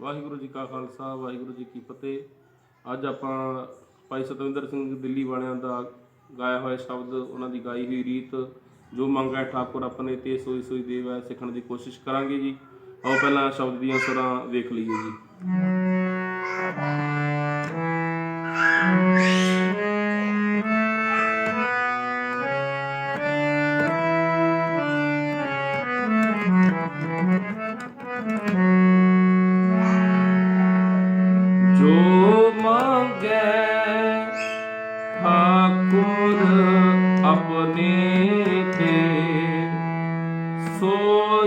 ਵਾਹਿਗੁਰੂ ਜੀ ਕਾ ਖਾਲਸਾ, ਵਾਹਿਗੁਰੂ ਜੀ ਕੀ ਫਤਿਹ। ਅੱਜ ਆਪਾਂ ਭਾਈ ਸਤਵਿੰਦਰ ਸਿੰਘ ਦਿੱਲੀ ਵਾਲਿਆਂ ਦਾ ਗਾਇਆ ਹੋਇਆ ਸ਼ਬਦ, ਉਹਨਾਂ ਦੀ ਗਾਈ ਹੋਈ ਰੀਤ, ਜੋ ਮੰਗਾ ਠਾਕੁਰ ਆਪਣੇ ਤੇ, ਸੋਈ ਸੋਈ ਦੇਵ ਹੈ, ਸਿੱਖਣ ਦੀ ਕੋਸ਼ਿਸ਼ ਕਰਾਂਗੇ ਜੀ। ਆਓ ਪਹਿਲਾਂ ਸ਼ਬਦ ਦੀਆਂ ਸੁਰਾਂ ਵੇਖ ਲਈਏ ਜੀ।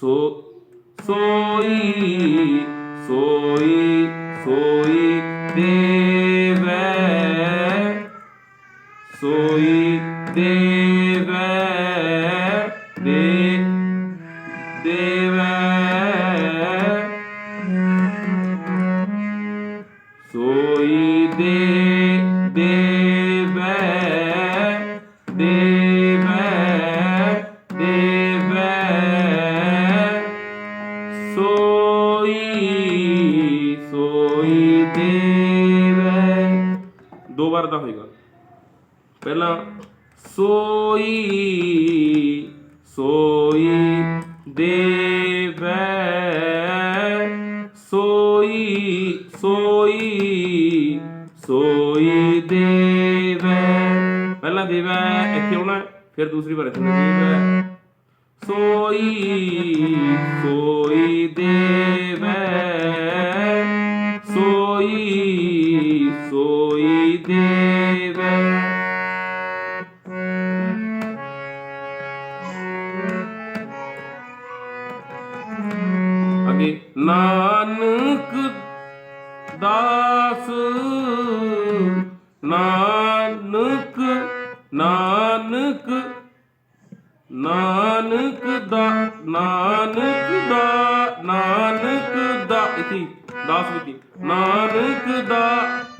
ਸੋ ਸੋਈ ਸੋਈ ਸੋਈ ਦੇਵੈ। ਸੋਈ ਦੇ ਸੋਈ ਸੋਈ ਦੇਵੈ। ਦੋ ਵਾਰ ਦਾ ਹੋਏਗਾ। ਪਹਿਲਾਂ, ਸੋਈ ਸੋਈ ਦੇਵੈ। ਸੋਈ ਸੋਈ ਸੋਈ ਦੇਵੈ। ਪਹਿਲਾਂ ਦੇਵੈ, ਇੱਥੇ ਆਉਣਾ ਫਿਰ ਦੂਸਰੀ ਵਾਰ ਇੱਥੇ ਦੇਵੈ, ਸੋਈ ਅੱਗੇ ਨਾਨਕ ਦਾਸ। ਨਾਨਕ ਨਾਨਕ ਨਾਨਕ ਦਾ ਨਾਨਕ ਦਾ ਨਾਨਕ ਦਾ। ਇਤੀ ਦਾਸ ਵਿਤੀ ਨਾਨਕ ਦਾ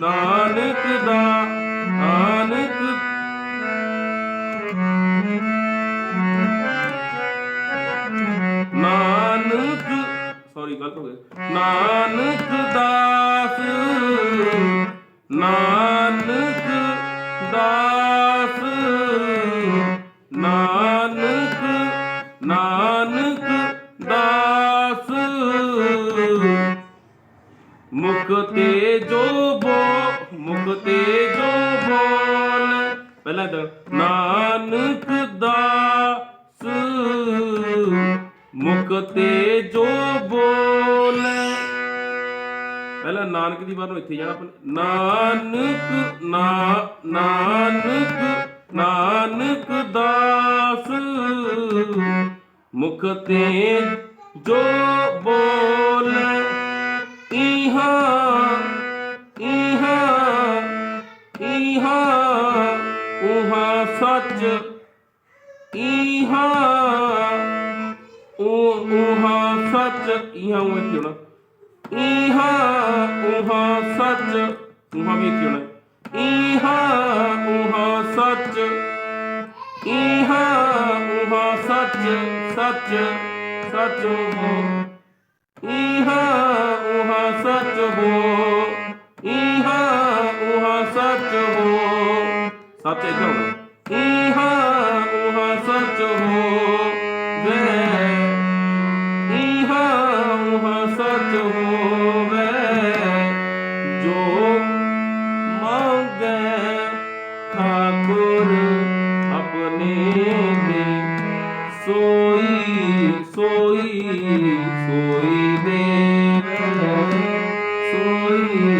ਨਾਨਕ ਦਾ। ਨਾਨਕ ਦਾਸ, ਨਾਨਕ ਨਾਨਕ ਦਾਸ। ਮੁਖ ਤੇ ਜੋ ਬੋ, ਮੁਖ ਤੇ ਜੋ ਬੋਲ। ਪਹਿਲਾਂ ਤਾਂ ਨਾਨਕ ਦਾਸ, ਮੁਖ ਤੇ ਜੋ ਬੋਲ ਪਹਿਲਾਂ ਨਾਨਕ ਦੀ ਵਾਰ ਨੂੰ ਇੱਥੇ ਜਾਣਾ ਨਾਨਕ, ਨਾ, ਨਾਨਕ ਨਾਨਕ ਦਾਸ। ਮੁਖ ਤੇ ਜੋ ਬੋਲ ਇਹਾ ਇਹਾਂ ਇਹਾਂ ਉਹਾਂ ਸੱਚ ਇਹਾਂ ਉਹ ਉਹਾਂ ਸੱਚ। ਇਹਾਂ ਉਹ ਇੱਥੇ ਹੋਣਾ ਇਹਾਂ ਸੱਚ। ਉਹਾਂ ਵੀ ਇੱਥੇ ਹੋਣਾ। ਇਹਾਂ ਉਹਾਂ ਸੱਚ। ਇਹਾਂ ਉਹਾਂ ਸੱਚ ਸੱਚ ਸੱਚ ਹੋ। ਇਹਾਂ ਉਹਾਂ ਸੱਚ ਹੋ। ਇਹਾਂ ਉਹਾਂ ਸੱਚ ਹੋ। ਸੱਚ ਇੱਧਰ ਹੋਣਾ। ਇਹਾਂ ਠਾਕੁਰ ਆਪਣੇ ਦੇ ਸੋਈ ਸੋਈ ਸੋਈ ਦੇਵੈ ਸੋਈ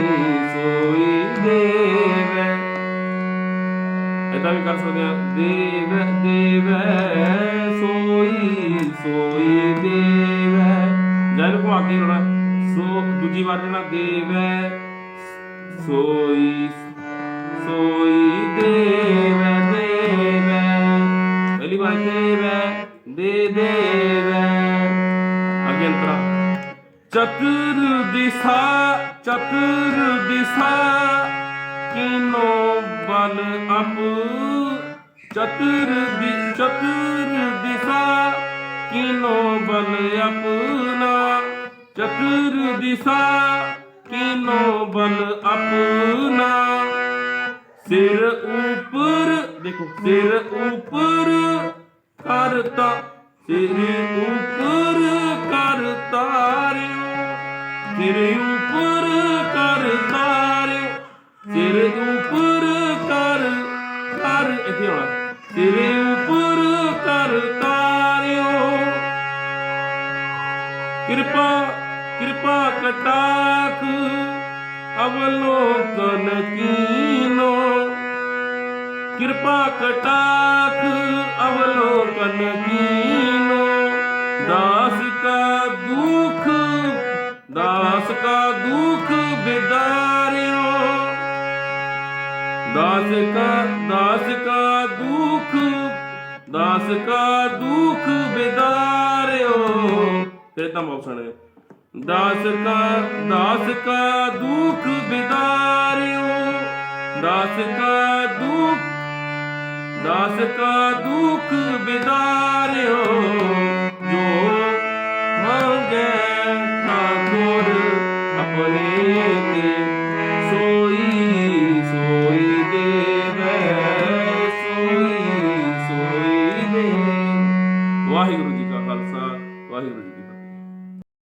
ਸੋਈ ਦੇਵੈ ਇਦਾਂ ਵੀ ਕਰ ਸਕਦੇ ਆ ਦੇਵ ਦੇਵੈ ਸੋਈ ਸੋਈ ਦੇਵੈ ਜਨ ਕੋ ਆਕੇ ਹੋਣਾ ਸੋ ਦੂਜੀ ਵਾਰ ਜਿਹੜਾ ਦੇਵੈ ਸੋਈ ਸੋਈ ਦੇਵੈ ਦੇਵੈ, ਪਹਿਲੀ ਵਾਰ ਦੇਵੈ, ਦੇ ਦੇਵੈ। ਅੱਗੇ ਅੰਤਰਾ। ਚਤੁਰ ਦਿਸ਼ਾ ਚਤੁਰ ਦਿਸ਼ਾ, ਕਿਨੋ ਬਲ ਅਪ? ਚਤੁਰ ਦਿ, ਚਤੁਰ ਦਿਸ਼ਾ, ਕਿਨੋ ਬਲ ਆਪਣਾ ਚਤੁਰ ਦਿਸ਼ਾ, ਕਿਨੋ ਬਲ ਆਪਣਾ ਸਿਰ ਉਪਰ ਦੇਖੋ। ਸਿਰ ਉਪਰ ਕਰਤਾ ਸਿਰ ਉਪਰ ਕਰਤਾ ਸਿਰ ਉਪਰ ਕਰਤਾ ਸਿਰ ਉਪਰ ਕਰ ਕਰ ਇੱਥੇ ਆਉਣਾ। ਸਿਰ ਉਪਰ ਕਰਤਾ ਕਿਰਪਾ ਕਿਰਪਾ ਕਟਾਖ ਅਵਲੋਕਨ ਕੀਨੋ। ਕਿਰਪਾ ਕਟਾਖ ਅਵਲੋਕਨ ਕੀਨੋ। ਦਾਸ ਕਾ ਦੁਖ, ਦਾਸ ਕਾ ਦੁਖ ਬਿਦਾਰਿਓ। ਦਾਸ ਕਾ ਦਾਸ ਕਾ ਦੁਖ, ਦਾਸ ਕਾ ਦੁਖ ਬਿਦਾਰਿਓ। ਫਿਰ ਤਾਂ ਦਾਸ ਕਾ ਦਾਸ ਕਾ ਦੁਖ ਬਿਦਾਰਿਓ। ਦਾਸ ਕਾ ਦੁਖ ਦਾਸ ਕਾ ਦੁਖ ਬਿਦਾਰਿਓ। ਜੋ